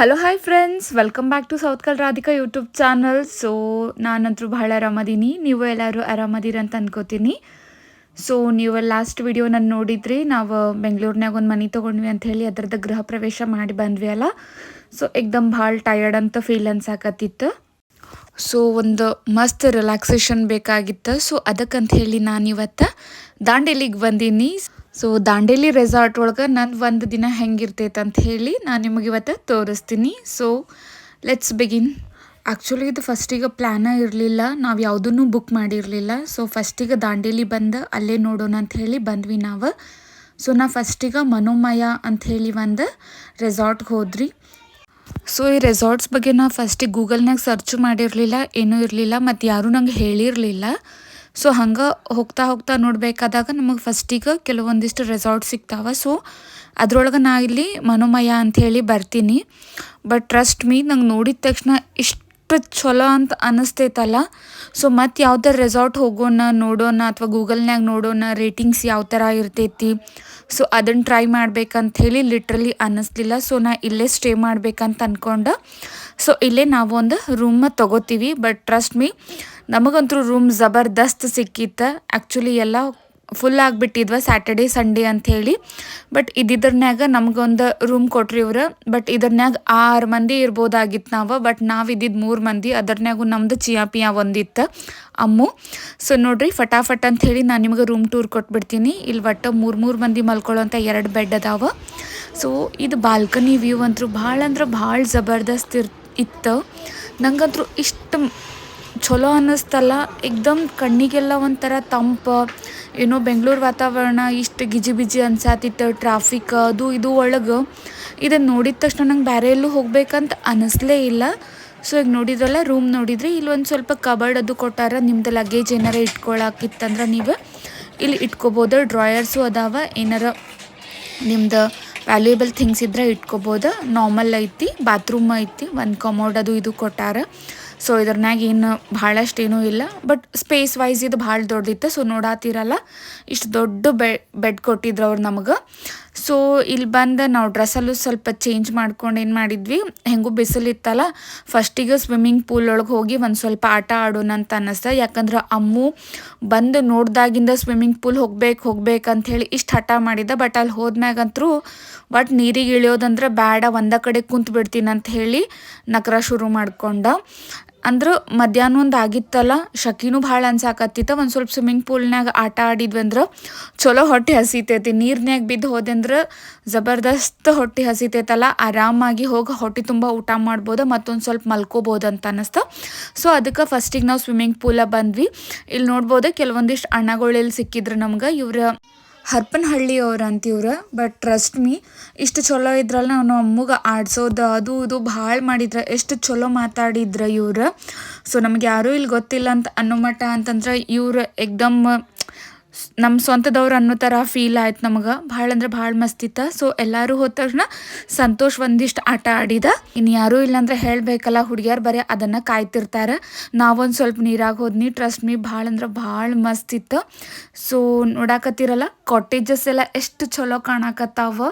Hello hi friends welcome back to south ಕಲ್ Radhika YouTube channel so ನಾನಂತರೂ ಬಹಳ ಆರಾಮದೀನಿ. ನೀವು ಎಲ್ಲರೂ ಆರಾಮದಿರಂತ ಅನ್ಕೋತೀನಿ. ಸೊ ನೀವು ಲಾಸ್ಟ್ ವಿಡಿಯೋ ನಾನು ನೋಡಿದ್ರಿ. ನಾವು ಬೆಂಗಳೂರಿನಾಗ ಒಂದು ಮನೆ ತೊಗೊಂಡ್ವಿ ಅಂತ ಹೇಳಿ ಅದರದ್ದು ಗೃಹ ಪ್ರವೇಶ ಮಾಡಿ ಬಂದ್ವಿ ಅಲ್ಲ. ಸೊ ಎಕ್ದಮ್ ಭಾಳ ಟಯರ್ಡ್ ಅಂತ ಫೀಲ್ ಅನ್ಸಾಕತ್ತಿತ್ತು. ಸೊ ಒಂದು ಮಸ್ತ್ ರಿಲ್ಯಾಕ್ಸೇಷನ್ ಬೇಕಾಗಿತ್ತು. ಸೊ ಅದಕ್ಕಂತ ಹೇಳಿ ನಾನು ಇವತ್ತು ದಾಂಡೇಲಿಗೆ ಬಂದೀನಿ. ಸೊ ದಾಂಡೇಲಿ ರೆಸಾರ್ಟ್ ಒಳಗೆ ನನ್ನ ಒಂದು ದಿನ ಹೆಂಗಿರ್ತೈತೆ ಅಂತ ಹೇಳಿ ನಾನು ನಿಮಗೆ ಇವತ್ತು ತೋರಿಸ್ತೀನಿ. ಸೊ ಲೆಟ್ಸ್ ಬಿಗಿನ್ ಆ್ಯಕ್ಚುಲಿ ಇದು ಫಸ್ಟಿಗೆ ಪ್ಲ್ಯಾನ ಇರಲಿಲ್ಲ. ನಾವು ಯಾವುದನ್ನು ಬುಕ್ ಮಾಡಿರಲಿಲ್ಲ. ಸೊ ಫಸ್ಟಿಗೆ ದಾಂಡೇಲಿ ಬಂದು ಅಲ್ಲೇ ನೋಡೋಣ ಅಂತ ಹೇಳಿ ಬಂದ್ವಿ ನಾವು. ಸೊ ನಾ ಫಸ್ಟಿಗೆ ಮನೋಮಯ ಅಂತ ಹೇಳಿ ಒಂದು ರೆಸಾರ್ಟ್ಗೆ ಹೋದ್ರಿ. ಸೊ ಈ ರೆಸಾರ್ಟ್ಸ್ ಬಗ್ಗೆ ನಾ ಫಸ್ಟಿಗೆ ಗೂಗಲ್ನಾಗ ಸರ್ಚ್ ಮಾಡಿರಲಿಲ್ಲ, ಏನೂ ಇರಲಿಲ್ಲ ಮತ್ತು ಯಾರೂ ನಂಗೆ ಹೇಳಿರಲಿಲ್ಲ. ಸೊ ಹಂಗೆ ಹೋಗ್ತಾ ಹೋಗ್ತಾ ನೋಡಬೇಕಾದಾಗ ನಮಗೆ ಫಸ್ಟಿಗೆ ಕೆಲವೊಂದಿಷ್ಟು ರೆಸಾರ್ಟ್ ಸಿಗ್ತಾವ. ಸೊ ಅದ್ರೊಳಗೆ ನಾ ಇಲ್ಲಿ ಮನೋಮಯ ಅಂಥೇಳಿ ಬರ್ತೀನಿ. ಬಟ್ ಟ್ರಸ್ಟ್ ಮೀ ನಂಗೆ ನೋಡಿದ ತಕ್ಷಣ ಇಷ್ಟು ಚಲೋ ಅಂತ ಅನ್ನಿಸ್ತೈತಲ್ಲ ಸೊ ಮತ್ತು ಯಾವ್ದಾರ ರೆಸಾರ್ಟ್ ಹೋಗೋಣ, ನೋಡೋಣ ಅಥವಾ ಗೂಗಲ್ನ್ಯಾಗ ನೋಡೋಣ ರೇಟಿಂಗ್ಸ್ ಯಾವ ಥರ ಇರ್ತೈತಿ. ಸೊ ಅದನ್ನು ಟ್ರೈ ಮಾಡ್ಬೇಕಂತ ಹೇಳಿ ಲಿಟ್ರಲಿ ಅನ್ನಿಸ್ಲಿಲ್ಲ ಸೊ ನಾ ಇಲ್ಲೇ ಸ್ಟೇ ಮಾಡ್ಬೇಕಂತ ಅಂದ್ಕೊಂಡು ಸೊ ಇಲ್ಲೇ ನಾವೊಂದು ರೂಮ್ ತೊಗೋತೀವಿ. ಬಟ್ ಟ್ರಸ್ಟ್ ಮೀ ನಮಗಂತೂ ರೂಮ್ ಜಬರ್ದಸ್ತ್ ಸಿಕ್ಕಿತ್ತು. ಆ್ಯಕ್ಚುಲಿ ಎಲ್ಲ ಫುಲ್ ಆಗಿಬಿಟ್ಟಿದ್ವ ಸ್ಯಾಟರ್ಡೆ ಸಂಡೇ ಅಂಥೇಳಿ ಬಟ್ ಇದ್ದಿದ್ರನ್ಯಾಗ ನಮಗೊಂದು ರೂಮ್ ಕೊಟ್ರಿ ಇವ್ರು. ಬಟ್ ಇದ್ರನ್ಯಾಗ ಆರು ಮಂದಿ ಇರ್ಬೋದಾಗಿತ್ತು ನಾವು. ಬಟ್ ನಾವು ಇದ್ದಿದ್ದು ಮೂರು ಮಂದಿ. ಅದರ್ನ್ಯಾಗು ನಮ್ದು ಚಿಯಾ ಪಿಯಾ ಒಂದಿತ್ತು. ಅಮ್ಮು. ಸೊ ನೋಡ್ರಿ, ಫಟಾಫಟ್ ಅಂತ ಹೇಳಿ ನಾನು ನಿಮಗೆ ರೂಮ್ ಟೂರ್ ಕೊಟ್ಬಿಡ್ತೀನಿ. ಇಲ್ಲಿ ಒಟ್ಟು ಮೂರು ಮೂರು ಮಂದಿ ಮಲ್ಕೊಳ್ಳೋಂಥ ಎರಡು ಬೆಡ್ ಅದಾವ. ಸೊ ಇದು ಬಾಲ್ಕನಿ ವ್ಯೂ ಅಂತೂ ಭಾಳ ಅಂದ್ರೆ ಭಾಳ ಜಬರ್ದಸ್ತ್ ಇರ್, ಇತ್ತು. ನಂಗಂತೂ ಇಷ್ಟು ಚಲೋ ಅನ್ನಿಸ್ತಲ್ಲ. ಏಕ್ದಮ್ ಕಣ್ಣಿಗೆಲ್ಲ ಒಂಥರ ತಂಪು. ಏನೋ ಬೆಂಗಳೂರು ವಾತಾವರಣ, ಇಷ್ಟು ಗಿಜಿ ಬಿಜಿ ಅನ್ಸಾತಿತ್ತು ಟ್ರಾಫಿಕ್ ಅದು ಇದು ಒಳಗೆ. ಇದನ್ನು ನೋಡಿದ ತಕ್ಷಣ ನಂಗೆ ಬೇರೆ ಎಲ್ಲೂ ಹೋಗ್ಬೇಕಂತ ಅನ್ನಿಸ್ಲೇ ಇಲ್ಲ. ಸೊ ಈಗ ನೋಡಿದ್ರಲ್ಲ ರೂಮ್ ನೋಡಿದ್ರಿ ಇಲ್ಲಿ ಒಂದು ಸ್ವಲ್ಪ ಕಬರ್ಡ್ ಅದು ಕೊಟ್ಟಾರ, ನಿಮ್ದು ಲಗೇಜ್ ಏನಾರ ಇಟ್ಕೊಳಕಿತ್ತಂದ್ರೆ ನೀವು ಇಲ್ಲಿ ಇಟ್ಕೋಬೋದು ಡ್ರಾಯರ್ಸು ಅದಾವ, ಏನಾರ ನಿಮ್ದು ವ್ಯಾಲ್ಯೂಯಬಲ್ ಥಿಂಗ್ಸ್ ಇದ್ರೆ ಇಟ್ಕೋಬೋದು. ನಾರ್ಮಲ್ ಐತಿ ಬಾತ್ರೂಮ್ ಐತಿ ಒಂದು ಕಮೋಡ್ ಅದು ಇದು ಕೊಟ್ಟಾರ. ಸೊ ಇದ್ರನ್ಯಾಗ ಏನು ಭಾಳಷ್ಟು ಏನೂ ಇಲ್ಲ. ಬಟ್ ಸ್ಪೇಸ್ ವೈಸ್ ಇದು ಭಾಳ ದೊಡ್ಡದಿತ್ತು ಸೊ ನೋಡಾತಿರಲ್ಲ? ಇಷ್ಟು ದೊಡ್ಡ ಬೆಡ್ ಕೊಟ್ಟಿದ್ರು ಅವ್ರು ನಮಗೆ. ಸೊ ಇಲ್ಲಿ ಬಂದು ನಾವು ಡ್ರೆಸ್ಸಲ್ಲೂ ಸ್ವಲ್ಪ ಚೇಂಜ್ ಮಾಡ್ಕೊಂಡು ಏನು ಮಾಡಿದ್ವಿ? ಹೆಂಗೂ ಬಿಸಿಲಿತ್ತಲ್ಲ? ಫಸ್ಟಿಗೆ ಸ್ವಿಮ್ಮಿಂಗ್ ಪೂಲ್ ಒಳಗೆ ಹೋಗಿ ಒಂದು ಸ್ವಲ್ಪ ಆಟ ಆಡೋಣ ಅಂತ ಅನ್ನಿಸ್ತದೆ ಯಾಕಂದ್ರೆ ಅಮ್ಮು ಬಂದು ನೋಡ್ದಾಗಿಂದ ಸ್ವಿಮ್ಮಿಂಗ್ ಪೂಲ್ ಹೋಗ್ಬೇಕು ಹೋಗ್ಬೇಕು ಹೇಳಿ ಇಷ್ಟು ಹಠ ಮಾಡಿದ್ದೆ. ಬಟ್ ಅಲ್ಲಿ ಹೋದ್ಮ್ಯಾಗಂತರೂ ಬಟ್ ನೀರಿಗೆ ಇಳಿಯೋದಂದ್ರೆ ಬೇಡ ಒಂದ ಕಡೆ ಕುಂತು ಬಿಡ್ತೀನಿ ಅಂತ ಹೇಳಿ ನಕರ ಶುರು ಮಾಡ್ಕೊಂಡ. ಅಂದ್ರೆ ಮಧ್ಯಾಹ್ನ ಒಂದು ಆಗಿತ್ತಲ್ಲ, ಶಕಿನೂ ಭಾಳ ಅನ್ಸಾಕತ್ತಿತ್ತ. ಒಂದು ಸ್ವಲ್ಪ ಸ್ವಿಮ್ಮಿಂಗ್ ಪೂಲ್ನಾಗ ಆಟ ಆಡಿದ್ವಿ ಅಂದ್ರೆ ಚಲೋ ಹೊಟ್ಟೆ ಹಸಿತೈತಿ. ನೀರ್ನ್ಯಾಗ ಬಿದ್ದು ಹೋದೆಂದ್ರೆ ಜಬರ್ದಸ್ತ್ ಹೊಟ್ಟೆ ಹಸಿತೈತಲ್ಲ, ಆರಾಮಾಗಿ ಹೋಗಿ ಹೊಟ್ಟೆ ತುಂಬ ಊಟ ಮಾಡ್ಬೋದು, ಮತ್ತೊಂದು ಸ್ವಲ್ಪ ಮಲ್ಕೋಬೋದು ಅಂತ ಅನ್ನಿಸ್ತು ಸೊ ಅದಕ್ಕೆ ಫಸ್ಟಿಗೆ ನಾವು ಸ್ವಿಮ್ಮಿಂಗ್ ಪೂಲ ಬಂದ್ವಿ. ಇಲ್ಲಿ ನೋಡ್ಬೋದು, ಕೆಲವೊಂದಿಷ್ಟು ಅಣ್ಣಗಳು ಇಲ್ಲಿ ಸಿಕ್ಕಿದ್ರು ನಮ್ಗೆ. ಇವ್ರ ಹರಪನಹಳ್ಳಿ ಅವ್ರು ಅಂತಿವ್ರು ಬಟ್ ಟ್ರಸ್ಟ್ ಮೀ ಇಷ್ಟು ಚಲೋ ಇದ್ರಲ್ಲ ನಾವು ಅಮ್ಮಗೆ ಆಡ್ಸೋದು, ಅದು ಇದು ಭಾಳ ಮಾಡಿದ್ರೆ, ಎಷ್ಟು ಚಲೋ ಮಾತಾಡಿದ್ರ ಇವ್ರು. ಸೊ ನಮ್ಗೆ ಯಾರೂ ಇಲ್ಲಿ ಗೊತ್ತಿಲ್ಲ ಅಂತ ಅನ್ನೋ ಮಟ್ಟ ಅಂತಂದ್ರೆ ಇವ್ರು ಎಕ್ದಮ್ ನಮ್ಮ ಸ್ವಂತದವ್ರು ಅನ್ನೋ ಥರ ಫೀಲ್ ಆಯ್ತು ನಮಗೆ. ಭಾಳ ಅಂದ್ರೆ ಭಾಳ ಮಸ್ತಿತ್ತ ಸೊ ಎಲ್ಲರೂ ಹೋದ ತಕ್ಷಣ ಸಂತೋಷ್ ಒಂದಿಷ್ಟು ಆಟ ಆಡಿದ. ಇನ್ನು ಯಾರೂ ಇಲ್ಲಾಂದ್ರೆ ಹೇಳಬೇಕಲ್ಲ, ಹುಡುಗಿಯರು ಬರೀ ಅದನ್ನು ಕಾಯ್ತಿರ್ತಾರೆ. ನಾವೊಂದು ಸ್ವಲ್ಪ ನೀರಾಗ ಹೋದ್ನಿ. ಟ್ರಸ್ಟ್ ಮೀ ಭಾಳ ಅಂದ್ರೆ ಭಾಳ ಮಸ್ತಿತ್ತು ಸೊ ನೋಡಾಕತ್ತಿರಲ್ಲ ಕಾಟೇಜಸ್ ಎಲ್ಲ ಎಷ್ಟು ಚಲೋ ಕಾಣಕತ್ತಾವ.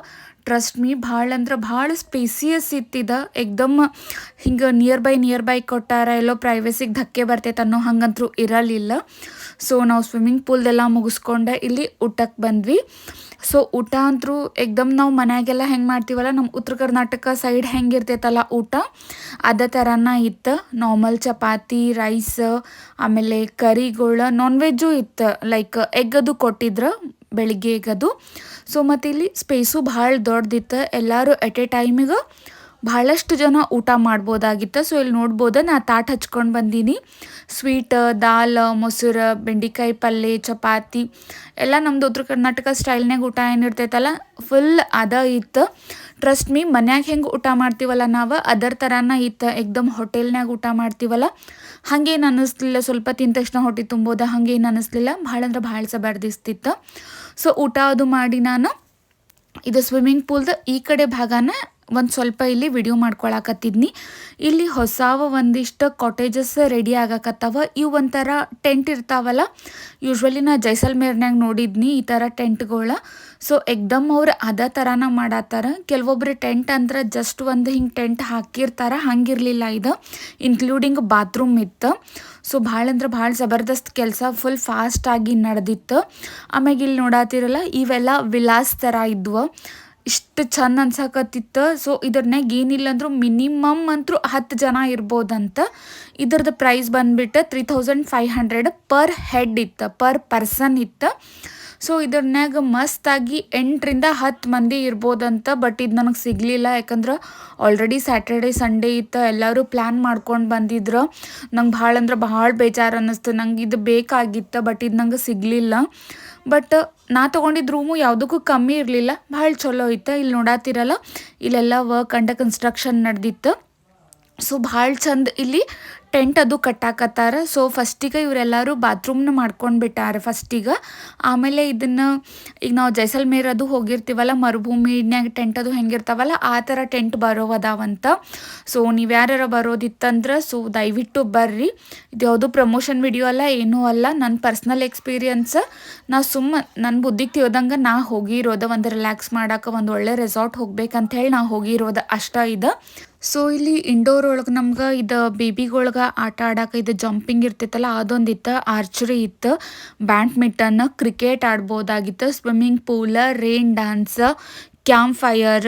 ಟ್ರಸ್ಟ್ ಮೀ ಭಾಳ ಅಂದ್ರೆ ಭಾಳ ಸ್ಪೇಸಿಯಸ್ ಇತ್ತಿದ. ಎಕ್ದಮ್ ಹಿಂಗೆ ನಿಯರ್ ಬೈ ನಿಯರ್ ಬೈ ಕೊಟ್ಟಾರ, ಎಲ್ಲೋ ಪ್ರೈವೇಸಿಗೆ ಧಕ್ಕೆ ಬರ್ತೈತೆ ಅನ್ನೋ ಹಂಗಂತರೂ ಇರಲಿಲ್ಲ. ಸೊ ನಾವು ಸ್ವಿಮ್ಮಿಂಗ್ ಪೂಲ್ದೆಲ್ಲ ಮುಗಿಸ್ಕೊಂಡೆ ಇಲ್ಲಿ ಊಟಕ್ಕೆ ಬಂದ್ವಿ. ಸೊ ಊಟ ಅಂತರೂ ಎಕ್ದಮ್ ನಾವು ಮನೆಯಾಗೆಲ್ಲ ಹೆಂಗೆ ಮಾಡ್ತೀವಲ್ಲ ನಮ್ಮ ಉತ್ತರ ಕರ್ನಾಟಕ ಸೈಡ್ ಹೆಂಗೆ ಇರ್ತೈತಲ್ಲ ಊಟ, ಅದೇ ಥರನ ಇತ್ತು. ನಾರ್ಮಲ್ ಚಪಾತಿ ರೈಸ್ ಆಮೇಲೆ ಕರಿಗಳು ನಾನ್ ವೆಜ್ಜು ಇತ್ತು. ಲೈಕ್ ಎಗ್ ಅದು ಕೊಟ್ಟಿದ್ರು ಬೆಳಿಗ್ಗೆ ಎಗ್ ಸೊ ಮತ್ತು ಇಲ್ಲಿ ಸ್ಪೇಸು ಭಾಳ ದೊಡ್ಡದಿತ್ತು ಎಲ್ಲರೂ ಎಟ್ ಎ ಟೈಮಿಗೆ ಭಾಳಷ್ಟು ಜನ ಊಟ ಮಾಡ್ಬೋದಾಗಿತ್ತು. ಸೊ ಇಲ್ಲಿ ನೋಡ್ಬೋದು, ನಾ ತಾಟ್ ಹಚ್ಕೊಂಡು ಬಂದೀನಿ. ಸ್ವೀಟ್ ದಾಲ್, ಮೊಸರು, ಬೆಂಡೆಕಾಯಿ ಪಲ್ಯ ಚಪಾತಿ, ಎಲ್ಲ ನಮ್ದು ಉತ್ತರ ಕರ್ನಾಟಕ ಸ್ಟೈಲ್ನಾಗ ಊಟ ಏನಿರ್ತೈತಲ್ಲ ಫುಲ್ ಅದ ಇತ್ತು. ಟ್ರಸ್ಟ್ ಮೀ ಮನ್ಯಾಗ ಹೆಂಗೆ ಊಟ ಮಾಡ್ತೀವಲ್ಲ ನಾವು, ಅದರ ಥರನ ಇತ್ತು, ಎಕ್ದಮ್ ಹೋಟೆಲ್ನಾಗ ಊಟ ಮಾಡ್ತೀವಲ್ಲ. ಹಾಗೇನು ಅನ್ನಿಸ್ಲಿಲ್ಲ, ಸ್ವಲ್ಪ ತಿಂದ ತಕ್ಷಣ ಹೊಟ್ಟೆ ತುಂಬೋದ, ಹಾಗೇನು ಅನ್ನಿಸ್ಲಿಲ್ಲ. ಭಾಳ ಅಂದ್ರೆ ಭಾಳ ಸಬರ್ದಿಸ್ತಿತ್ತು. ಸೊ ಊಟ ಅದು ಮಾಡಿ ನಾನು, ಇದು ಸ್ವಿಮ್ಮಿಂಗ್ ಪೂಲ್ದು ಈ ಕಡೆ ಭಾಗನ ಒಂದು ಸ್ವಲ್ಪ ಇಲ್ಲಿ ವಿಡಿಯೋ ಮಾಡ್ಕೊಳಕತ್ತಿದ್ನಿ. ಇಲ್ಲಿ ಹೊಸಾವ ಒಂದಿಷ್ಟು ಕಾಟೇಜಸ್ ರೆಡಿ ಆಗಕತ್ತಾವ. ಇವು ಒಂಥರ ಟೆಂಟ್ ಇರ್ತಾವಲ್ಲ. ಯೂಶ್ವಲಿ ನಾ ಜೈಸಲ್ಮೇರ್ನಾಗ ನೋಡಿದ್ನಿ ಈ ಥರ ಟೆಂಟ್ಗಳ ಸೊ ಎಕ್ದಮ್ ಅವ್ರು ಅದೇ ಥರನ ಮಾಡತ್ತಾರ. ಕೆಲವೊಬ್ರು ಟೆಂಟ್ ಅಂದ್ರೆ ಜಸ್ಟ್ ಒಂದು ಹಿಂಗೆ ಟೆಂಟ್ ಹಾಕಿರ್ತಾರ. ಹಂಗಿರಲಿಲ್ಲ ಇದು. ಇನ್ಕ್ಲೂಡಿಂಗ್ ಬಾತ್ರೂಮ್ ಇತ್ತು. ಸೊ ಭಾಳ ಅಂದ್ರೆ ಭಾಳ ಜಬರ್ದಸ್ತ್ ಕೆಲಸ ಫುಲ್ ಫಾಸ್ಟಾಗಿ ನಡೆದಿತ್ತು. ಆಮ್ಯಾಗ ಇಲ್ಲಿ ನೋಡತ್ತಿರಲ್ಲ ಇವೆಲ್ಲ ವಿಲಾಸ್ ಥರ ಇದ್ವು. ಇಷ್ಟು ಚಂದ ಅನ್ಸಕತ್ತಿತ್ತು. ಸೊ ಇದ್ರನ್ಯಾಗ ಏನಿಲ್ಲ ಅಂದ್ರೂ ಮಿನಿಮಮ್ ಅಂತೂ ಹತ್ತು ಜನ ಇರ್ಬೋದಂತ. ಇದ್ರದ್ದು ಪ್ರೈಸ್ ಬಂದುಬಿಟ್ಟು three thousand five hundred per head ಇತ್ತು ಪರ್ ಪರ್ಸನ್ ಇತ್ತು. ಸೊ ಇದ್ರನ್ಯಾಗ ಮಸ್ತಾಗಿ ಎಂಟರಿಂದ ಹತ್ತು ಮಂದಿ ಇರ್ಬೋದಂತ ಬಟ್ ಇದು ನನಗೆ ಸಿಗಲಿಲ್ಲ. ಯಾಕಂದ್ರೆ ಆಲ್ರೆಡಿ ಸ್ಯಾಟರ್ಡೇ ಸಂಡೇ ಇತ್ತು ಎಲ್ಲರೂ ಪ್ಲ್ಯಾನ್ ಮಾಡ್ಕೊಂಡು ಬಂದಿದ್ರು. ನಂಗೆ ಭಾಳ ಅಂದ್ರೆ ಭಾಳ ಬೇಜಾರು ಅನ್ನಿಸ್ತು. ನಂಗೆ ಇದು ಬೇಕಾಗಿತ್ತು ಬಟ್ ಇದು ನಂಗೆ ಸಿಗಲಿಲ್ಲ. ಬಟ್ ನಾ ತೊಗೊಂಡಿದ್ದ ರೂಮು ಯಾವುದಕ್ಕೂ ಕಮ್ಮಿ ಇರಲಿಲ್ಲ. ಭಾಳ ಚಲೋ ಇತ್ತು. ಇಲ್ಲಿ ನೋಡಾತಿರಲ್ಲ, ಇಲ್ಲೆಲ್ಲ ವರ್ಕ್ ಅಂಡ ಕನ್ಸ್ಟ್ರಕ್ಷನ್ ನಡೆದಿತ್ತು. ಸೊ ಭಾಳ ಚಂದ ಇಲ್ಲಿ ಟೆಂಟ್ ಅದು ಕಟ್ಟಾಕತ್ತಾರ. ಸೊ ಫಸ್ಟಿಗೆ ಇವರೆಲ್ಲರೂ ಬಾತ್ರೂಮ್ನ ಮಾಡ್ಕೊಂಡು ಬಿಟ್ಟಾರ ಫಸ್ಟಿಗೆ ಆಮೇಲೆ ಇದನ್ನು ಈಗ ನಾವು ಜೈಸಲ್ಮೇರ್ ಅದು ಹೋಗಿರ್ತೀವಲ್ಲ ಮರುಭೂಮಿನ್ಯಾಗ ಟೆಂಟ್ ಅದು ಹೆಂಗಿರ್ತಾವಲ್ಲ, ಆ ಥರ ಟೆಂಟ್ ಬರೋವದಾವಂತ. ಸೊ ನೀವು ಯಾರು ಬರೋದಿತ್ತಂದ್ರೆ ಸೊ ದಯವಿಟ್ಟು ಬರ್ರಿ. ಇದು ಯಾವುದು ಪ್ರಮೋಷನ್ ವಿಡಿಯೋ ಅಲ್ಲ, ಏನೂ ಅಲ್ಲ. ನನ್ನ ಪರ್ಸ್ನಲ್ ಎಕ್ಸ್ಪೀರಿಯನ್ಸ್, ನಾ ಸುಮ್ಮ ನನ್ನ ಬುದ್ಧಿಗೆ ತಿಳಿದಂಗೆ ನಾ ಹೋಗಿರೋದ, ಒಂದು ರಿಲ್ಯಾಕ್ಸ್ ಮಾಡೋಕೆ, ಒಂದು ಒಳ್ಳೆ ರೆಸಾರ್ಟ್ ಹೋಗ್ಬೇಕಂತ ಹೇಳಿ ನಾ ಹೋಗಿರೋದು ಅಷ್ಟ ಇದು. ಸೊ ಇಲ್ಲಿ ಇಂಡೋರ್ ಒಳಗೆ ನಮ್ಗೆ ಇದು ಬೇಬಿಗಳ್ಗೆ ಆಟ ಆಡಕ್ಕೆ ಇದು ಜಂಪಿಂಗ್ ಇರ್ತೈತಲ್ಲ ಅದೊಂದು ಇತ್ತು ಆರ್ಚರಿ ಇತ್ತು badminton cricket ಆಡ್ಬೋದಾಗಿತ್ತು swimming pool rain dance camp fire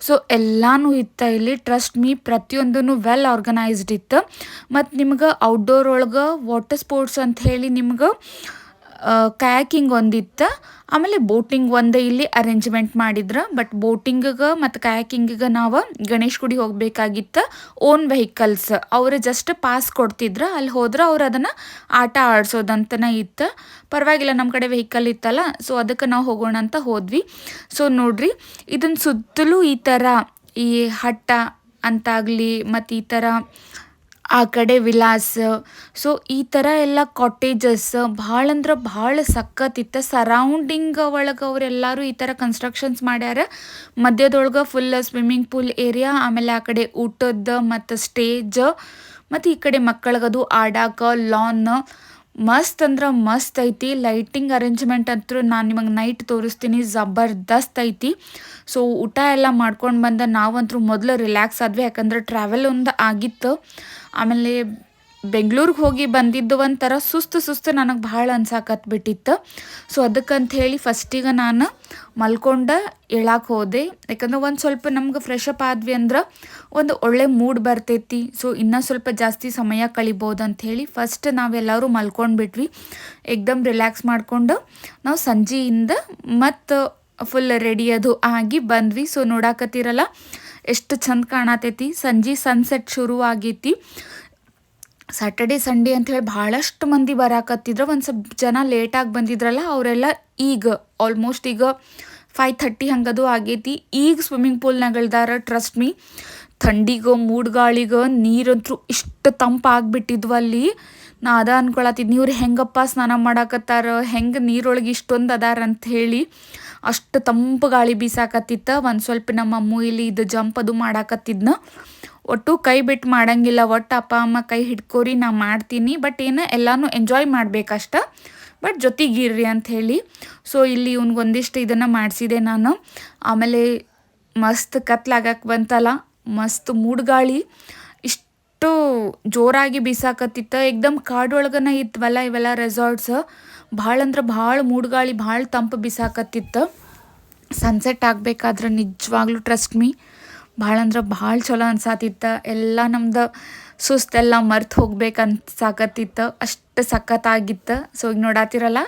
so ಎಲ್ಲಾನು ಇತ್ತು ಇಲ್ಲಿ ಟ್ರಸ್ಟ್ ಮೀ ಪ್ರತಿಯೊಂದೂ ವೆಲ್ ಆರ್ಗನೈಸ್ಡ್ ಇತ್ತು. ಮತ್ತು ನಿಮ್ಗೆ ಔಟ್ಡೋರ್ ಒಳಗೆ ವಾಟರ್ ಸ್ಪೋರ್ಟ್ಸ್ ಅಂತ ಹೇಳಿ ನಿಮ್ಗೆ ಕಯಾಕಿಂಗ್ ಒಂದಿತ್ತು, ಆಮೇಲೆ ಬೋಟಿಂಗ್ ಒಂದು ಇಲ್ಲಿ ಅರೇಂಜ್ಮೆಂಟ್ ಮಾಡಿದ್ರು. ಬಟ್ ಬೋಟಿಂಗಿಗೆ ಮತ್ತು ಕಯಾಕಿಂಗಿಗೆ ನಾವು ಗಣೇಶ್ ಗುಡಿ ಹೋಗಬೇಕಾಗಿತ್ತು ಓನ್ ವೆಹಿಕಲ್ಸ್ ಅವರು ಜಸ್ಟ್ ಪಾಸ್ ಕೊಡ್ತಿದ್ರು ಅಲ್ಲಿ ಹೋದ್ರೆ ಅವ್ರು ಅದನ್ನು ಆಟ ಆಡ್ಸೋದಂತನೇ ಇತ್ತು. ಪರವಾಗಿಲ್ಲ ನಮ್ಮ ಕಡೆ ವೆಹಿಕಲ್ ಇತ್ತಲ್ಲ ಸೊ ಅದಕ್ಕೆ ನಾವು ಹೋಗೋಣ ಅಂತ ಹೋದ್ವಿ. ಸೊ ನೋಡ್ರಿ ಇದನ್ನ ಸುತ್ತಲೂ ಈ ಥರ ಈ ಹಟ್ಟ ಅಂತಾಗಲಿ ಮತ್ತು ಈ ಥರ ಆ ಕಡೆ ವಿಲಾಸ್ ಸೊ ಈ ಥರ ಎಲ್ಲ ಕಾಟೇಜಸ್ ಭಾಳ ಅಂದ್ರೆ ಭಾಳ ಸಖತ್ತಿತ್ತು ಸರೌಂಡಿಂಗ್ ಒಳಗೆ ಅವರೆಲ್ಲರೂ ಈ ಥರ ಕನ್ಸ್ಟ್ರಕ್ಷನ್ಸ್ ಮಾಡ್ಯಾರ. ಮಧ್ಯದೊಳಗೆ ಫುಲ್ ಸ್ವಿಮ್ಮಿಂಗ್ ಪೂಲ್ ಏರಿಯಾ ಆಮೇಲೆ ಆ ಕಡೆ ಊಟದ ಮತ್ತು ಸ್ಟೇಜ್ ಮತ್ತು ಈ ಕಡೆ ಮಕ್ಕಳಿಗದು ಆಡಾಕ ಲಾನ್ ಮಸ್ತ್ ಅಂದ್ರೆ ಮಸ್ತ್ ಐತಿ. ಲೈಟಿಂಗ್ ಅರೇಂಜ್ಮೆಂಟ್ ಅಂತೂ ನಾನು ನಿಮಗೆ ನೈಟ್ ತೋರಿಸ್ತೀನಿ. ಜಬರ್ದಸ್ತ್ ಐತಿ. ಸೊ ಊಟ ಎಲ್ಲ ಮಾಡ್ಕೊಂಡು ಬಂದ ನಾವಂತೂ ಮೊದಲು ರಿಲ್ಯಾಕ್ಸ್ ಆದ್ವಿ. ಯಾಕಂದ್ರೆ ಟ್ರಾವೆಲ್ ಒಂದು ಆಗಿತ್ತು. ಆಮೇಲೆ ಬೆಂಗ್ಳೂರಿಗೆ ಹೋಗಿ ಬಂದಿದ್ದು ಒಂಥರ ಸುಸ್ತು ಸುಸ್ತು ನನಗೆ ಭಾಳ ಅನ್ಸಾಕತ್ಬಿಟ್ಟಿತ್ತು ಸೊ ಅದಕ್ಕಂತ ಹೇಳಿ ಫಸ್ಟಿಗೆ ನಾನು ಮಲ್ಕೊಂಡ ಹೇಳಕ್ಕೆ ಹೋದೆ. ಯಾಕಂದ್ರೆ ಒಂದು ಸ್ವಲ್ಪ ನಮ್ಗೆ ಫ್ರೆಶ್ ಅಪ್ ಆದ್ವಿ ಅಂದ್ರೆ ಒಂದು ಒಳ್ಳೆ ಮೂಡ್ ಬರ್ತೈತಿ. ಸೊ ಇನ್ನೂ ಸ್ವಲ್ಪ ಜಾಸ್ತಿ ಸಮಯ ಕಳಿಬೋದು ಹೇಳಿ ಫಸ್ಟ್ ನಾವೆಲ್ಲರೂ ಮಲ್ಕೊಂಡ್ಬಿಟ್ವಿ. ಏಕ್ದಮ್ ರಿಲ್ಯಾಕ್ಸ್ ಮಾಡಿಕೊಂಡು ನಾವು ಸಂಜೆಯಿಂದ ಮತ್ತು ಫುಲ್ ರೆಡಿ ಅದು ಆಗಿ ಬಂದ್ವಿ. ಸೊ ನೋಡಾಕತ್ತಿರಲ್ಲ, ಎಷ್ಟು ಚಂದ ಕಾಣತೈತಿ. ಸಂಜೆ ಸನ್ಸೆಟ್ ಶುರು ಆಗೈತಿ ಸ್ಯಾಟರ್ಡೆ ಸಂಡೇ ಅಂಥೇಳಿ ಭಾಳಷ್ಟು ಮಂದಿ ಬರಾಕತ್ತಿದ್ರು. ಒಂದು ಸ್ವಲ್ಪ ಜನ ಲೇಟಾಗಿ ಬಂದಿದ್ರಲ್ಲ, ಅವರೆಲ್ಲ ಈಗ ಆಲ್ಮೋಸ್ಟ್ ಈಗ ಫೈವ್ ಥರ್ಟಿ ಹಂಗದು ಆಗೈತಿ. ಈಗ ಸ್ವಿಮ್ಮಿಂಗ್ ಪೂಲ್ನಾಗಳ್ದಾರ ಟ್ರಸ್ಟ್ ಮೀ ಥಂಡಿಗೆ, ಮೂಡ್ಗಾಳಿಗೆ ನೀರಂತೂ ಇಷ್ಟು ತಂಪಾಗ್ಬಿಟ್ಟಿದ್ವು ಅಲ್ಲಿ. ನಾ ಅದ ಅನ್ಕೊಳತ್ತಿದ್ನಿ ಇವ್ರು ಹೆಂಗಪ್ಪ ಸ್ನಾನ ಮಾಡಾಕತ್ತಾರ, ಹೆಂಗೆ ನೀರೊಳಗೆ ಇಷ್ಟೊಂದು ಅದಾರ ಅಂತ ಹೇಳಿ ಅಷ್ಟು ತಂಪು ಗಾಳಿ ಬೀಸಾಕತ್ತಿತ್ತ. ಒಂದು ಸ್ವಲ್ಪ ನಮ್ಮ ಅಮ್ಮು ಇಲ್ಲಿ ಇದು ಜಂಪ್ ಅದು ಮಾಡಾಕತ್ತಿದ್ನ. ಒಟ್ಟು ಕೈ ಬಿಟ್ಟು ಮಾಡಂಗಿಲ್ಲ, ಒಟ್ಟು ಅಪ್ಪ, ಅಮ್ಮ ಕೈ ಹಿಡ್ಕೋರಿ, ನಾ ಮಾಡ್ತೀನಿ. ಬಟ್ ಏನು ಎಲ್ಲನೂ ಎಂಜಾಯ್ ಮಾಡ್ಬೇಕಷ್ಟ. ಬಟ್ ಜೊತೆಗಿರ್ರಿ ಅಂತ ಹೇಳಿ ಸೊ ಇಲ್ಲಿ ಇವ್ನಿಗೊಂದಿಷ್ಟು ಇದನ್ನು ಮಾಡಿಸಿದೆ ನಾನು. ಆಮೇಲೆ ಮಸ್ತ್ ಕತ್ಲಾಗಕ್ಕೆ ಬಂತಲ್ಲ, ಮಸ್ತ್ ಮೂಡ್ಗಾಳಿ. ಇಷ್ಟು ಜೋರಾಗಿ ಬೀಸಾಕತ್ತಿತ್ತು. ಏಕ್ದಮ್ ಕಾಡೊಳಗನ ಇತ್ವಲ್ಲ ಇವೆಲ್ಲ ರೆಸಾರ್ಟ್ಸ್ ಭಾಳ ಅಂದ್ರೆ ಭಾಳ ಮೂಡ್ಗಾಳಿ, ಭಾಳ ತಂಪು ಬೀಸಾಕತ್ತಿತ್ತು. ಸನ್ಸೆಟ್ ಆಗಬೇಕಾದ್ರೆ ನಿಜವಾಗ್ಲೂ ಟ್ರಸ್ಟ್ ಮೀ ಭಾಳ ಅಂದ್ರೆ ಭಾಳ ಚಲೋ ಅನ್ಸಾತಿತ್ತು. ಎಲ್ಲ ನಮ್ದು ಸುಸ್ತೆಲ್ಲ ಮರ್ತು ಹೋಗ್ಬೇಕಂತ ಸಾಕತ್ತಿತ್ತು ಅಷ್ಟು ಸಖತ್ತಾಗಿತ್ತು ಸೊ ಈಗ ನೋಡಾತಿರಲ್ಲ,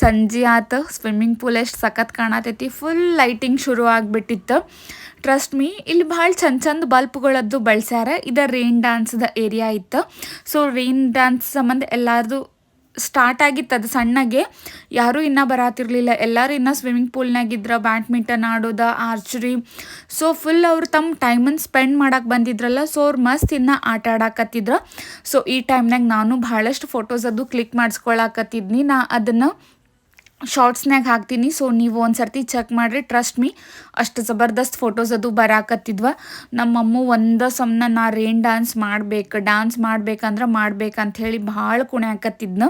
ಸಂಜೆ ಆತು ಸ್ವಿಮ್ಮಿಂಗ್ ಪೂಲ್ ಎಷ್ಟು ಸಖತ್ ಕಾಣತೈತಿ. ಫುಲ್ ಲೈಟಿಂಗ್ ಶುರು ಆಗಿಬಿಟ್ಟಿತ್ತು. ಟ್ರಸ್ಟ್ ಮೀ ಇಲ್ಲಿ ಭಾಳ ಚಂದ ಚಂದ ಬಲ್ಪ್ಗಳದ್ದು ಬಳಸ್ಯಾರ. ಇದು ರೈನ್ ಡ್ಯಾನ್ಸ್ದ ಏರಿಯಾ ಇತ್ತು. ಸೊ ರೈನ್ ಡ್ಯಾನ್ಸ್ ಸಂಬಂಧ ಎಲ್ಲಾರ್ದು ಸ್ಟಾರ್ಟ್ ಆಗಿತ್ತು. ಅದು ಸಣ್ಣಗೆ. ಯಾರೂ ಇನ್ನೂ ಬರಾತಿರ್ಲಿಲ್ಲ. ಎಲ್ಲರೂ ಇನ್ನೂ ಸ್ವಿಮ್ಮಿಂಗ್ ಪೂಲ್ನಾಗಿದ್ರ ಬ್ಯಾಡ್ಮಿಂಟನ್ ಆಡೋದ ಆರ್ಚರಿ ಸೊ ಫುಲ್ ಅವ್ರು ತಮ್ಮ ಟೈಮನ್ನು ಸ್ಪೆಂಡ್ ಮಾಡಕ್ಕೆ ಬಂದಿದ್ರಲ್ಲ. ಸೊ ಅವ್ರು ಮಸ್ತ್ ಇನ್ನೂ ಆಟ ಆಡಾಕತ್ತಿದ್ರು. ಸೊ ಈ ಟೈಮ್ನಾಗ ನಾನು ಭಾಳಷ್ಟು ಫೋಟೋಸ್ ಅದು ಕ್ಲಿಕ್ ಮಾಡಿಸ್ಕೊಳಕತ್ತಿದ್ನಿ. ನಾ ಅದನ್ನು ಶಾರ್ಟ್ಸ್ನಾಗ ಹಾಕ್ತೀನಿ. ಸೊ ನೀವು ಒಂದು ಸರ್ತಿ ಚೆಕ್ ಮಾಡಿರಿ. ಟ್ರಸ್ಟ್ ಮೀ ಅಷ್ಟು ಜಬರ್ದಸ್ತ್ ಫೋಟೋಸ್ ಅದು ಬರಾಕತ್ತಿದ್ವ. ನಮ್ಮಮ್ಮ ಒಂದ ಸಮನ ನಾ ರೇನ್ ಡ್ಯಾನ್ಸ್ ಮಾಡ್ಬೇಕು ಡ್ಯಾನ್ಸ್ ಮಾಡ್ಬೇಕಂದ್ರೆ ಮಾಡ್ಬೇಕಂತ ಹೇಳಿ ಭಾಳ ಕುಣ್ಯಾಕತ್ತಿದ್ನ.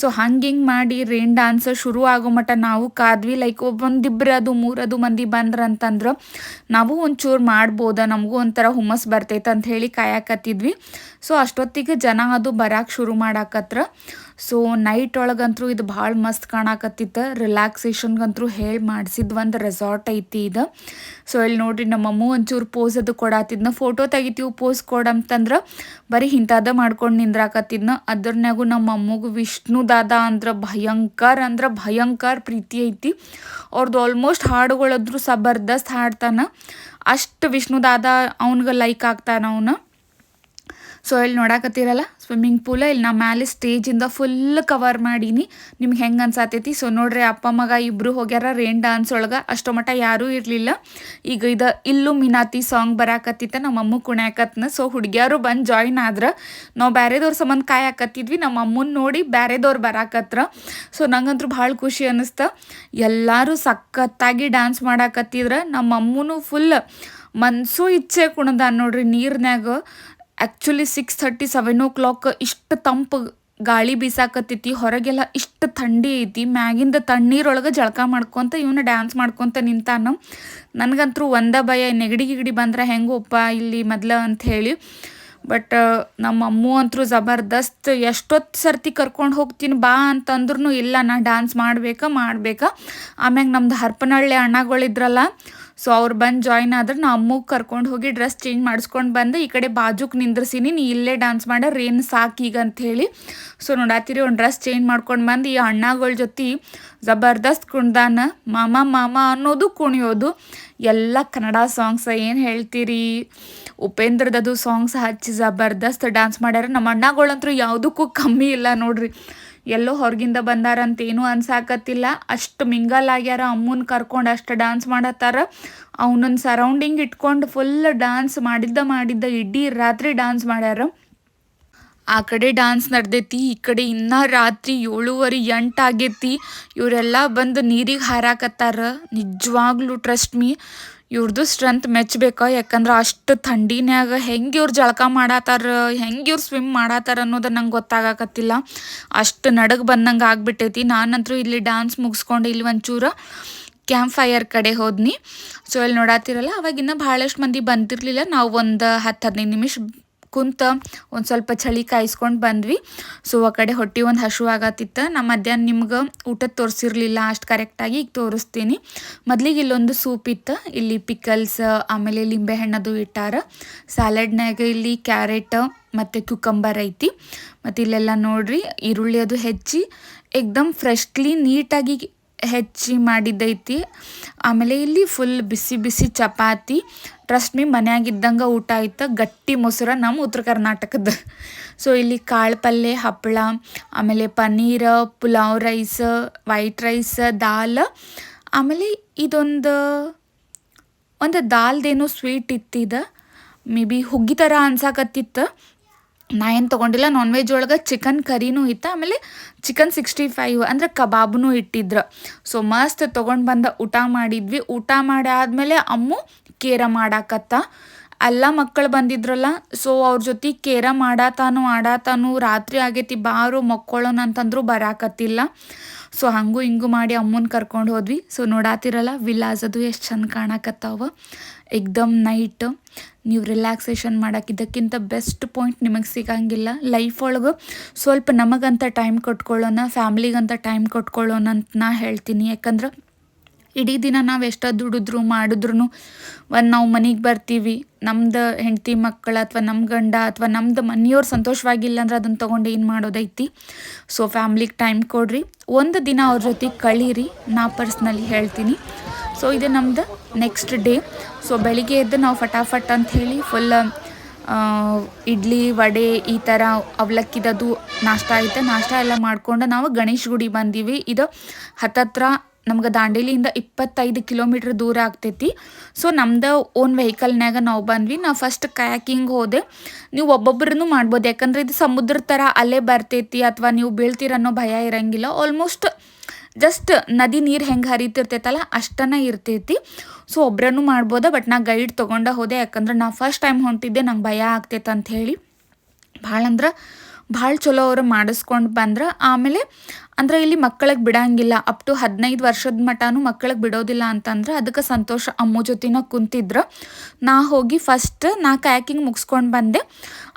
ಸೊ ಹಂಗೆ ಹಿಂಗೆ ಮಾಡಿ ರೇನ್ ಡ್ಯಾನ್ಸ್ ಶುರು ಆಗೋ ಮಟ್ಟ ನಾವು ಕಾದ್ವಿ. ಲೈಕ್ ಒಬ್ಬೊಂದಿಬ್ರು ಅದು ಮೂರದು ಮಂದಿ ಬಂದ್ರೆ ಅಂತಂದ್ರೆ ನಾವು ಒಂಚೂರು ಮಾಡ್ಬೋದ, ನಮಗೂ ಒಂಥರ ಹುಮ್ಮಸ್ ಬರ್ತೈತೆ ಅಂತ ಹೇಳಿ ಕಾಯಕತ್ತಿದ್ವಿ. ಸೊ ಅಷ್ಟೊತ್ತಿಗೆ ಜನ ಅದು ಬರಕ್ಕೆ ಶುರು ಮಾಡಾಕತ್ರ. ಸೊ ನೈಟ್ ಒಳಗಂತೂ ಇದು ಭಾಳ ಮಸ್ತ್ ಕಾಣಾಕತ್ತಿತ್ತು. ರಿಲ್ಯಾಕ್ಸೇಷನ್ಗಂತೂ ಹೇಳಿ ಮಾಡಿಸಿದ ಒಂದು ರೆಸಾರ್ಟ್ ಐತಿ ಇದು. ಸೊ ಇಲ್ಲಿ ನೋಡ್ರಿ ನಮ್ಮಮ್ಮ ಒಂಚೂರು ಪೋಸ್ ಅದು ಕೊಡಾತಿದ್ನ. ಫೋಟೋ ತೆಗಿತೀವಿ ಪೋಸ್ ಕೊಡಂತಂದ್ರೆ ಬರೀ ಇಂಥದ್ದು ಮಾಡ್ಕೊಂಡು ನಿಂದ್ರಾಕತ್ತಿದ್ನ. ಅದ್ರನ್ಯಾಗು ನಮ್ಮ ಅಮ್ಮಗೆ ವಿಷ್ಣು ದಾದ ಅಂದ್ರೆ ಭಯಂಕರ ಅಂದ್ರೆ ಭಯಂಕರ ಪ್ರೀತಿ ಐತಿ. ಅವ್ರದ್ದು ಆಲ್ಮೋಸ್ಟ್ ಹಾಡುಗಳಾದ್ರೂ ಜಬರ್ದಸ್ತ್ ಹಾಡ್ತಾನೆ. ಅಷ್ಟು ವಿಷ್ಣು ದಾದ ಅವ್ನಿಗೆ ಲೈಕ್ ಆಗ್ತಾನ ಅವನು. ಸೊ ಇಲ್ಲಿ ನೋಡಾಕತ್ತೀರಲ್ಲ? ಸ್ವಿಮ್ಮಿಂಗ್ ಪೂಲ ಇಲ್ಲಿ ನಾ ಮ್ಯಾಲೆ ಸ್ಟೇಜಿಂದ ಫುಲ್ ಕವರ್ ಮಾಡೀನಿ. ನಿಮ್ಗೆ ಹೆಂಗೆ ಅನ್ಸಾತೈತಿ? ಸೊ ನೋಡ್ರಿ ಅಪ್ಪ, ಮಗ ಇಬ್ಬರು ಹೋಗ್ಯಾರ. ರೇನ್ ಡಾನ್ಸ್ ಒಳಗೆ ಅಷ್ಟೋ ಮಟ್ಟ ಯಾರೂ ಇರಲಿಲ್ಲ. ಈಗ ಇದು ಇಲ್ಲೂ ಮಿನಾತಿ ಸಾಂಗ್ ಬರಾಕತ್ತಿತ್ತ. ನಮ್ಮ ಅಮ್ಮ ಕುಣ್ಯಾಕತ್ನ. ಸೊ ಹುಡುಗಿಯರು ಬಂದು ಜಾಯಿನ್ ಆದ್ರೆ ನಾವು ಬೇರೆದವ್ರ ಸಂಬಂಧ ಕಾಯಕತ್ತಿದ್ವಿ. ನಮ್ಮ ಅಮ್ಮನ ನೋಡಿ ಬೇರೆದವ್ರು ಬರಾಕತ್ರ. ಸೊ ನಂಗಂತೂ ಭಾಳ ಖುಷಿ ಅನ್ನಿಸ್ತ ಎಲ್ಲರೂ ಸಖತ್ತಾಗಿ ಡ್ಯಾನ್ಸ್ ಮಾಡಾಕತ್ತಿದ್ರೆ. ನಮ್ಮ ಅಮ್ಮನೂ ಫುಲ್ ಮನಸ್ಸು ಇಚ್ಛೆ ಕುಣದ ನೋಡ್ರಿ ನೀರ್ನ್ಯಾಗ. Actually six thirty seven o'clock ಇಷ್ಟು ತಂಪು ಗಾಳಿ ಬೀಸಾಕತ್ತೈತಿ. ಹೊರಗೆಲ್ಲ ಇಷ್ಟು ಥಂಡಿ ಐತಿ. ಮ್ಯಾಗಿಂದ ತಣ್ಣೀರೊಳಗೆ ಜಳಕ ಮಾಡ್ಕೊತ ಇವನು ಡ್ಯಾನ್ಸ್ ಮಾಡ್ಕೊತ ನಿಂತಾನ. ನನಗಂತೂ ಒಂದ ಭಯ, ನೆಗಡಿ ಗಿಗಡಿ ಬಂದ್ರೆ ಹೆಂಗೋಪ್ಪ ಇಲ್ಲಿ ಮೊದ್ಲ ಅಂತ ಹೇಳಿ. ಬಟ್ ನಮ್ಮ ಅಮ್ಮು ಅಂತೂ ಜಬರ್ದಸ್ತ್ ಎಷ್ಟೊತ್ತು ಸರ್ತಿ ಕರ್ಕೊಂಡು ಹೋಗ್ತೀನಿ ಬಾ ಅಂತಂದ್ರೂ ಇಲ್ಲ, ನಾ ಡ್ಯಾನ್ಸ್ ಮಾಡಬೇಕಾ ಮಾಡಬೇಕಾ. ಆಮ್ಯಾಗ ನಮ್ದು ಹರಪನಹಳ್ಳಿ ಅಣ್ಣಗಳಿದ್ರಲ್ಲ ಸೊ ಅವ್ರು ಬಂದು ಜಾಯ್ನ್ ಆದ್ರೆ ನಾ ಅಮ್ಮಗೆ ಕರ್ಕೊಂಡು ಹೋಗಿ ಡ್ರೆಸ್ ಚೇಂಜ್ ಮಾಡಿಸ್ಕೊಂಡು ಬಂದು ಈ ಕಡೆ ಬಾಜುಕ್ ನಿಂದ್ರಸೀನಿ, ನೀ ಇಲ್ಲೇ ಡ್ಯಾನ್ಸ್ ಮಾಡ್ಯಾರ ಏನು ಸಾಕು ಅಂತ ಹೇಳಿ. ಸೊ ನೋಡಾತಿರಿ ಒಂದು ಡ್ರೆಸ್ ಚೇಂಜ್ ಮಾಡ್ಕೊಂಡು ಬಂದು ಈ ಅಣ್ಣಗಳ ಜೊತೆ ಜಬರ್ದಸ್ತ್ ಕುಣ್ದಾನ. ಮಾಮ ಮಾಮ ಅನ್ನೋದು ಕುಣಿಯೋದು. ಎಲ್ಲ ಕನ್ನಡ ಸಾಂಗ್ಸ್ ಏನು ಹೇಳ್ತೀರಿ? ಉಪೇಂದ್ರದದು ಸಾಂಗ್ಸ್ ಹಚ್ಚಿ ಜಬರ್ದಸ್ತ್ ಡ್ಯಾನ್ಸ್ ಮಾಡ್ಯಾರ. ನಮ್ಮ ಅಣ್ಣಗಳಂತೂ ಯಾವುದಕ್ಕೂ ಕಮ್ಮಿ ಇಲ್ಲ ನೋಡ್ರಿ. ಎಲ್ಲೋ ಹೊರಗಿಂದ ಬಂದಾರಂತ ಏನೂ ಅನ್ಸಾಕತ್ತಿಲ್ಲ. ಅಷ್ಟು ಮಿಂಗಲ್ ಆಗ್ಯಾರ. ಅಮ್ಮನ ಕರ್ಕೊಂಡು ಅಷ್ಟು ಡಾನ್ಸ್ ಮಾಡತ್ತಾರ. ಅವನನ್ನ ಸರೌಂಡಿಂಗ್ ಇಟ್ಕೊಂಡು ಫುಲ್ ಡಾನ್ಸ್ ಮಾಡಿದ್ದ ಮಾಡಿದ್ದ ಇಡೀ ರಾತ್ರಿ ಡಾನ್ಸ್ ಮಾಡ್ಯಾರ. ಆ ಕಡೆ ಡಾನ್ಸ್ ನಡೆದೈತಿ, ಈ ಕಡೆ ಇನ್ನೂ ರಾತ್ರಿ ಏಳುವರೆ ಎಂಟು ಆಗೈತಿ. ಇವರೆಲ್ಲ ಬಂದು ನೀರಿಗೆ ಹಾರಾಕತ್ತಾರ. ನಿಜವಾಗ್ಲೂ ಟ್ರಸ್ಟ್ ಮೀ ಇವ್ರದ್ದು ಸ್ಟ್ರೆಂತ್ ಮೆಚ್ಚಬೇಕು ಯಾಕಂದ್ರೆ ಅಷ್ಟು ಥಂಡಿನ್ಯಾಗ ಹೆಂಗೆ ಇವ್ರು ಜಳಕ ಮಾಡತ್ತಾರ ಹೆಂಗೆ ಇವ್ರು ಸ್ವಿಮ್ ಮಾಡತ್ತಾರ ಅನ್ನೋದು ನಂಗೆ ಗೊತ್ತಾಗಕತ್ತಿಲ್ಲ. ಅಷ್ಟು ನಡಗೆ ಬಂದಂಗೆ ಆಗ್ಬಿಟ್ಟೈತಿ. ನಾನಂತರೂ ಇಲ್ಲಿ ಡ್ಯಾನ್ಸ್ ಮುಗಿಸ್ಕೊಂಡು ಇಲ್ಲಿ ಒಂಚೂರು ಕ್ಯಾಂಪ್ ಫೈರ್ ಕಡೆ ಹೋದ್ನಿ. ಸೊ ಇಲ್ಲಿ ನೋಡತ್ತಿರಲ್ಲ ಅವಾಗಿನ್ನ ಭಾಳಷ್ಟು ಮಂದಿ ಬಂದಿರಲಿಲ್ಲ. ನಾವು ಒಂದು ಹತ್ತು ಹದಿನೈದು ನಿಮಿಷ ಕುಂತ ಒಂದು ಸ್ವಲ್ಪ ಚಳಿ ಕಾಯಿಸ್ಕೊಂಡು ಬಂದ್ವಿ. ಸೊ ಆ ಕಡೆ ಹೊಟ್ಟೆ ಒಂದು ಹಶು ಆಗತ್ತಿತ್ತು. ನಾ ಮಧ್ಯಾಹ್ನ ನಿಮ್ಗೆ ಊಟ ತೋರಿಸಿರ್ಲಿಲ್ಲ, ಅಷ್ಟು ಕರೆಕ್ಟಾಗಿ ಈಗ ತೋರಿಸ್ತೀನಿ. ಮೊದಲಿಗೆ ಇಲ್ಲೊಂದು ಸೂಪ್ ಇತ್ತು. ಇಲ್ಲಿ ಪಿಕಲ್ಸ್ ಆಮೇಲೆ ಲಿಂಬೆ ಹಣ್ಣದು ಇಟ್ಟಾರ. ಸ್ಯಾಲಡ್ನಾಗ ಇಲ್ಲಿ ಕ್ಯಾರೆಟ್ ಮತ್ತು ಕ್ಯುಕಂಬರ್ ಐತಿ. ಮತ್ತು ಇಲ್ಲೆಲ್ಲ ನೋಡ್ರಿ, ಈರುಳ್ಳಿ ಅದು ಹೆಚ್ಚಿ, ಎಕ್ದಮ್ ಫ್ರೆಶ್ಲಿ ನೀಟಾಗಿ ಹೆಚ್ಚಿ ಮಾಡಿದ್ದೈತಿ. ಆಮೇಲೆ ಇಲ್ಲಿ ಫುಲ್ ಬಿಸಿ ಬಿಸಿ ಚಪಾತಿ ಟ್ರಸ್ಟ್ ಮೀ ಮನೆಯಾಗಿದ್ದಂಗೆ ಊಟ ಆಯ್ತು, ಗಟ್ಟಿ ಮೊಸರ ನಮ್ಮ ಉತ್ತರ ಕರ್ನಾಟಕದ. ಸೊ ಇಲ್ಲಿ ಕಾಳು ಪಲ್ಯ ಹಪ್ಪಳ ಆಮೇಲೆ paneer, pulao rice, white rice, ದಾಲ್. ಆಮೇಲೆ ಇದೊಂದು, ಒಂದು ದಾಲ್ದೇನೋ ಸ್ವೀಟ್ ಇತ್ತಿದ ಮೇ ಬಿ ಹುಗ್ಗಿ ಥರ ಅನ್ಸಾಕತ್ತಿತ್ತು. ನಾ ಏನು ತೊಗೊಂಡಿಲ್ಲ ನಾನ್ ವೆಜ್ ಒಳಗೆ ಚಿಕನ್ ಕರಿನೂ ಇತ್ತು, ಆಮೇಲೆ ಚಿಕನ್ ಸಿಕ್ಸ್ಟಿ ಫೈವ್ ಅಂದರೆ ಕಬಾಬ್ನೂ ಇಟ್ಟಿದ್ರು. ಸೊ ಮಸ್ತ್ ತೊಗೊಂಡು ಬಂದ, ಊಟ ಮಾಡಿದ್ವಿ. ಊಟ ಮಾಡಿ ಆದಮೇಲೆ ಅಮ್ಮು ಕೇರ ಮಾಡಾಕತ್ತ. ಎಲ್ಲ ಮಕ್ಕಳು ಬಂದಿದ್ರಲ್ಲ ಸೊ ಅವ್ರ ಜೊತೆ ಕೇರ ಮಾಡಾತಾನು ಆಡಾತಾನು, ರಾತ್ರಿ ಆಗೈತಿ ಬಾರು ಮಕ್ಕೊಳ್ಳೋಣ ಅಂತಂದ್ರು ಬರಾಕತ್ತಿಲ್ಲ. ಸೊ ಹಂಗೂ ಹಿಂಗೂ ಮಾಡಿ ಅಮ್ಮನ ಕರ್ಕೊಂಡು ಹೋದ್ವಿ. ಸೊ ನೋಡಾತಿರಲ್ಲ ವಿಲಾಸ್ ಅದು ಎಷ್ಟು ಚಂದ ಕಾಣಕತ್ತಾವ. ಎಕ್ದಮ್ ನೈಟ್, ನೀವು ರಿಲ್ಯಾಕ್ಸೇಷನ್ ಮಾಡೋಕ್ಕಿದ್ದಕ್ಕಿಂತ ಬೆಸ್ಟ್ ಪಾಯಿಂಟ್ ನಿಮಗೆ ಸಿಗಂಗಿಲ್ಲ. ಲೈಫ್ ಒಳಗೆ ಸ್ವಲ್ಪ ನಮಗಂತ ಟೈಮ್ ಕೊಟ್ಕೊಳ್ಳೋಣ, ಫ್ಯಾಮ್ಲಿಗಂತ ಟೈಮ್ ಕೊಟ್ಕೊಳ್ಳೋಣ ಅಂತ ನಾ ಹೇಳ್ತೀನಿ. ಯಾಕಂದ್ರೆ ಇಡೀ ದಿನ ನಾವು ಎಷ್ಟ ದುಡಿದ್ರು ಮಾಡಿದ್ರು ಒಂದು ನಾವು ಮನೆಗೆ ಬರ್ತೀವಿ, ನಮ್ದು ಹೆಂಡತಿ ಮಕ್ಕಳು ಅಥವಾ ನಮ್ಮ ಗಂಡ ಅಥವಾ ನಮ್ದು ಮನೆಯವ್ರು ಸಂತೋಷವಾಗಿಲ್ಲ ಅಂದ್ರೆ ಅದನ್ನು ತೊಗೊಂಡು ಏನು ಮಾಡೋದೈತಿ? ಸೊ ಫ್ಯಾಮ್ಲಿಗೆ ಟೈಮ್ ಕೊಡ್ರಿ. ಒಂದು ದಿನ ಅವ್ರ ಜೊತೆ ಕಳೀರಿ, ನಾ ಪರ್ಸ್ನಲಿ ಹೇಳ್ತೀನಿ. ಸೊ ಇದು ನಮ್ದು ನೆಕ್ಸ್ಟ್ ಡೇ ಸೊ ಬೆಳಿಗ್ಗೆ ಎದ್ದು ನಾವು ಫಟಾಫಟ್ ಅಂತ ಹೇಳಿ ಫುಲ್ ಇಡ್ಲಿ, ವಡೆ ಈ ಥರ ಅವಲಕ್ಕಿದದು ನಾಷ್ಟ ಐತೆ ನಾಷ್ಟ ಎಲ್ಲ ಮಾಡಿಕೊಂಡು ನಾವು ಗಣೇಶ ಗುಡಿ ಬಂದೀವಿ. ಇದು ಹತ್ತತ್ರ ನಮ್ಗೆ ದಾಂಡೇಲಿಯಿಂದ ಇಪ್ಪತ್ತೈದು ಕಿಲೋಮೀಟ್ರ್ ದೂರ ಆಗ್ತೈತಿ. ಸೊ ನಮ್ದು ಓನ್ ವೆಹಿಕಲ್ನಾಗ ನಾವು ಬಂದ್ವಿ. ನಾವು ಫಸ್ಟ್ ಕಯಾಕಿಂಗ್ ಹೋದೆ. ನೀವು ಒಬ್ಬೊಬ್ಬರನ್ನು ಮಾಡ್ಬೋದು. ಯಾಕಂದ್ರೆ ಇದು ಸಮುದ್ರ ಥರ ಅಲ್ಲೇ ಬರ್ತೈತಿ ಅಥವಾ ನೀವು ಬೀಳ್ತೀರನ್ನೋ ಭಯ ಇರಂಗಿಲ್ಲ. ಆಲ್ಮೋಸ್ಟ್ ಜಸ್ಟ್ ನದಿ ನೀರು ಹೆಂಗೆ ಹರಿತಿರ್ತೈತಲ್ಲ, ಅಷ್ಟನ ಇರ್ತೈತಿ. ಸೊ ಒಬ್ರನ್ನು ಮಾಡ್ಬೋದ ಬಟ್ ನಾ ಗೈಡ್ ತೊಗೊಂಡ ಹೋದೆ. ಯಾಕಂದ್ರೆ ನಾ ಫಸ್ಟ್ ಟೈಮ್ ಹೊಂಟಿದ್ದೆ, ನಂಗೆ ಭಯ ಆಗ್ತೈತೆ ಅಂತ ಹೇಳಿ. ಭಾಳ ಅಂದ್ರೆ ಭಾಳ ಚಲೋ ಅವ್ರು ಮಾಡಿಸ್ಕೊಂಡು ಬಂದ್ರೆ, ಆಮೇಲೆ ಅಂದ್ರೆ ಇಲ್ಲಿ ಮಕ್ಕಳಿಗೆ ಬಿಡಂಗಿಲ್ಲ. ಅಪ್ ಟು ಹದಿನೈದು ವರ್ಷದ ಮಟನೂ ಮಕ್ಕಳಿಗೆ ಬಿಡೋದಿಲ್ಲ ಅಂತಂದ್ರೆ ಅದಕ್ಕೆ ಸಂತೋಷ ಅಮ್ಮ ಜೊತಿನ ಕುಂತಿದ್ರು. ನಾ ಹೋಗಿ ಫಸ್ಟ್ ನಾ ಕಯಾಕಿಂಗ್ ಮುಗಿಸ್ಕೊಂಡು ಬಂದೆ.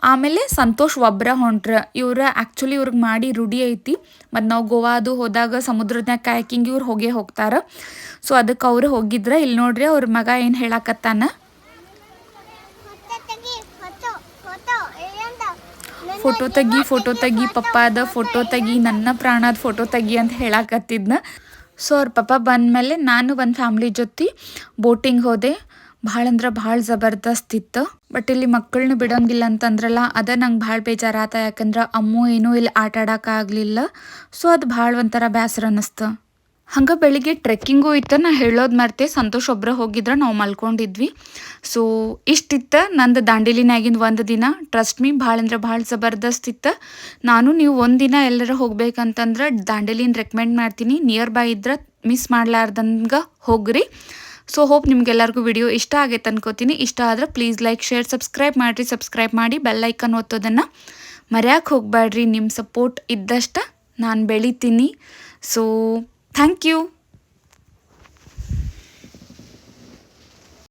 ಆಮೇಲೆ ಸಂತೋಷ್ ಒಬ್ಬರ ಹೊಂಟ್ರ. ಇವ್ರ ಆ್ಯಕ್ಚುಲಿ ಇವ್ರಿಗೆ ಮಾಡಿ ರೂಢಿ ಐತಿ. ಮತ್ತು ನಾವು ಗೋವಾ ಅದು ಹೋದಾಗ ಸಮುದ್ರದಾಗ ಕಯಾಕಿಂಗ್ ಇವ್ರು ಹೋಗೇ ಹೋಗ್ತಾರೆ. ಸೊ ಅದಕ್ಕೆ ಅವ್ರು ಹೋಗಿದ್ರೆ. ಇಲ್ಲಿ ನೋಡ್ರಿ ಅವ್ರ ಮಗ ಏನು ಹೇಳಕತ್ತಾನ ಫೋಟೋ ತೆಗಿ ಫೋಟೋ ಫೋಟೋ ಏನಂತ ಫೋಟೋ ತೆಗಿ ಫೋಟೋ ತೆಗಿ, ಪಪ್ಪಾದ ಫೋಟೋ ತೆಗಿ, ನನ್ನ ಪ್ರಾಣದ ಫೋಟೋ ತೆಗಿ ಅಂತ ಹೇಳಾಕತ್ತಿದ್ನ. ಸೊ ಅವ್ರ ಪಪ್ಪ ಬಂದಮೇಲೆ ನಾನು ಒಂದು ಫ್ಯಾಮ್ಲಿ ಜೊತೆ ಬೋಟಿಂಗ್ ಹೋದೆ. ಭಾಳ ಅಂದ್ರೆ ಭಾಳ ಜಬರ್ದಸ್ತ್ ಇತ್ತು. ಬಟ್ ಇಲ್ಲಿ ಮಕ್ಕಳನ್ನ ಬಿಡೋಂಗಿಲ್ಲ ಅಂತಂದ್ರಲ್ಲ, ಅದ ನಂಗೆ ಭಾಳ ಬೇಜಾರಾತ. ಯಾಕಂದ್ರೆ ಅಮ್ಮು ಏನೂ ಇಲ್ಲಿ ಆಟ ಆಡೋಕ್ಕಾಗಲಿಲ್ಲ ಸೊ ಅದು ಭಾಳ ಒಂಥರ ಬೇಸರ ಅನ್ನಿಸ್ತು ಹಂಗೆ ಬೆಳಿಗ್ಗೆ ಟ್ರೆಕ್ಕಿಂಗು ಇತ್ತು ನಾ ಹೇಳೋದು ಮರ್ತೆ, ಸಂತೋಷ್ ಒಬ್ಬರ ಹೋಗಿದ್ರೆ, ನಾವು ಮಲ್ಕೊಂಡಿದ್ವಿ. ಸೊ ಇಷ್ಟಿತ್ತು ನಂದು ದಾಂಡೇಲಿನಾಗಿಂದ ಒಂದು ದಿನ. ಟ್ರಸ್ಟ್ ಮೀ ಭಾಳ ಅಂದ್ರೆ ಭಾಳ ಜಬರ್ದಸ್ತ್ ಇತ್ತು. ನಾನು ನೀವು ಒಂದು ದಿನ ಎಲ್ಲರ ಹೋಗ್ಬೇಕಂತಂದ್ರೆ ದಾಂಡೇಲಿನ ರೆಕಮೆಂಡ್ ಮಾಡ್ತೀನಿ. ನಿಯರ್ ಬೈ ಇದ್ರೆ ಮಿಸ್ ಮಾಡ್ಲಾರ್ದಂಗೆ ಹೋಗ್ರಿ. ಸೊ ಹೋಪ್ ನಿಮ್ಗೆಲ್ಲರಿಗೂ ವಿಡಿಯೋ ಇಷ್ಟ ಆಗೈತೆ ಅನ್ಕೋತೀನಿ. ಇಷ್ಟ ಆದ್ರೆ ಪ್ಲೀಸ್ ಲೈಕ್ ಶೇರ್ ಸಬ್ಸ್ಕ್ರೈಬ್ ಮಾಡಿರಿ. ಸಬ್ಸ್ಕ್ರೈಬ್ ಮಾಡಿ ಬೆಲ್ ಐಕನ್ ಒತ್ತೋದನ್ನು ಮರ್ಯಾಕೆ ಹೋಗಬೇಡ್ರಿ ನಿಮ್ಮ ಸಪೋರ್ಟ್ ಇದ್ದಷ್ಟು ನಾನು ಬೆಳಿತೀನಿ. So thank you